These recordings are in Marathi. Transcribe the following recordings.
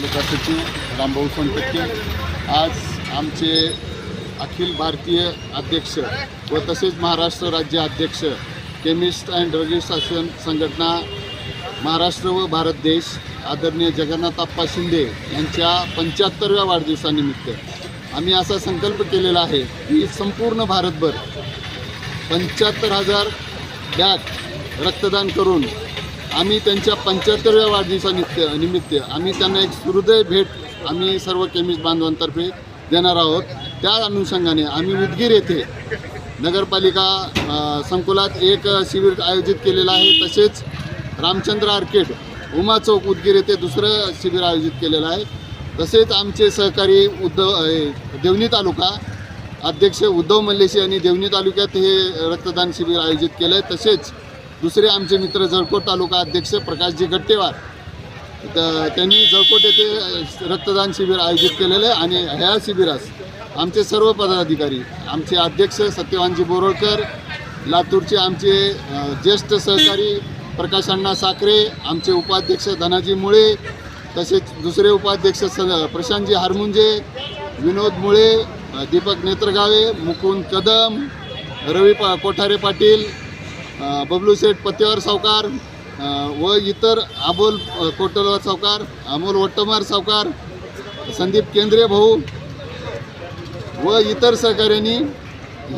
तालुका सचिव रामभाऊ सोनटक्के आज आमचे अखिल भारतीय अध्यक्ष व तसेच महाराष्ट्र राज्य अध्यक्ष केमिस्ट अँड ड्रगिस्ट शासन संघटना महाराष्ट्र व भारत देश आदरणीय जगन्नाथ आप्पा शिंदे यांच्या पंच्याहत्तरव्या वाढदिवसानिमित्त. आम्ही असा संकल्प केलेला आहे की संपूर्ण भारतभर पंच्याहत्तर हजार बॅग रक्तदान करून आम्ही त्यांच्या पंच्याहत्तरव्या वाढदिवसानिमित्त निमित्त आम्ही त्यांना एक हृदय भेट आम्ही सर्व केमिस्ट बांधवांतर्फे देणार आहोत. त्या अनुषंगाने आम्ही उदगीर येथे नगरपालिका संकुलात एक शिबिर आयोजित केलेलं आहे. तसेच रामचंद्र आर्केड उमा चौक उदगीर येथे दुसरं शिबिर आयोजित केलेलं आहे. तसेच आमचे सहकारी उद्धव देवणी तालुका अध्यक्ष उद्धव मल्लेशी यांनी देवणी तालुक्यात हे रक्तदान शिबिर आयोजित केलं आहे तसेच दुसरे आमचे मित्र जळकोट तालुका अध्यक्ष प्रकाशजी गट्टेवार. तर त्यांनी जळकोट येथे रक्तदान शिबिर आयोजित केलेलं आहे आणि ह्या शिबिरास आमचे सर्व पदाधिकारी आमचे अध्यक्ष सत्यवानजी बोरळकर लातूरचे आमचे ज्येष्ठ सहकारी प्रकाश अण्णा साखरे आमचे उपाध्यक्ष धनाजी मुळे तसेच दुसरे उपाध्यक्ष स प्रशांतजी हारमुंजे विनोद मुळे दीपक नेत्रगावे मुकुंद कदम रवी पा कोठारे पाटील बबलू शेठ पत्तेवार सावकार व इतर अमोल कोटलवार सावकार अमोल वट्टमार सावकार संदीप केंद्रे भाऊ व इतर सहकाऱ्यांनी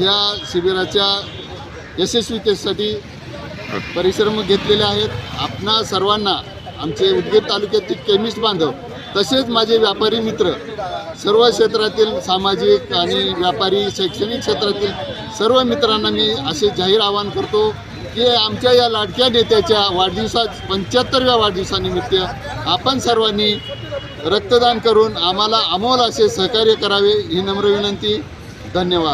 या शिबिराच्या यशस्वीतेसाठी परिश्रम घेतलेले आहेत. आपणा सर्वांना आमचे उदगीर तालुक्यातील केमिस्ट बांधव तसेच माझे व्यापारी मित्र सर्व क्षेत्रातील सामाजिक आणि व्यापारी शैक्षणिक क्षेत्रातील सर्व मित्रांना मी असे जाहीर आवाहन करतो. की आमच्या या लाडक्या नेत्याच्या वाढदिवसा पंच्याहत्तरव्या वाढदिवसानिमित्त आपण सर्वांनी रक्तदान करून आम्हाला अमोल असे सहकार्य करावे ही नम्र विनंती. धन्यवाद.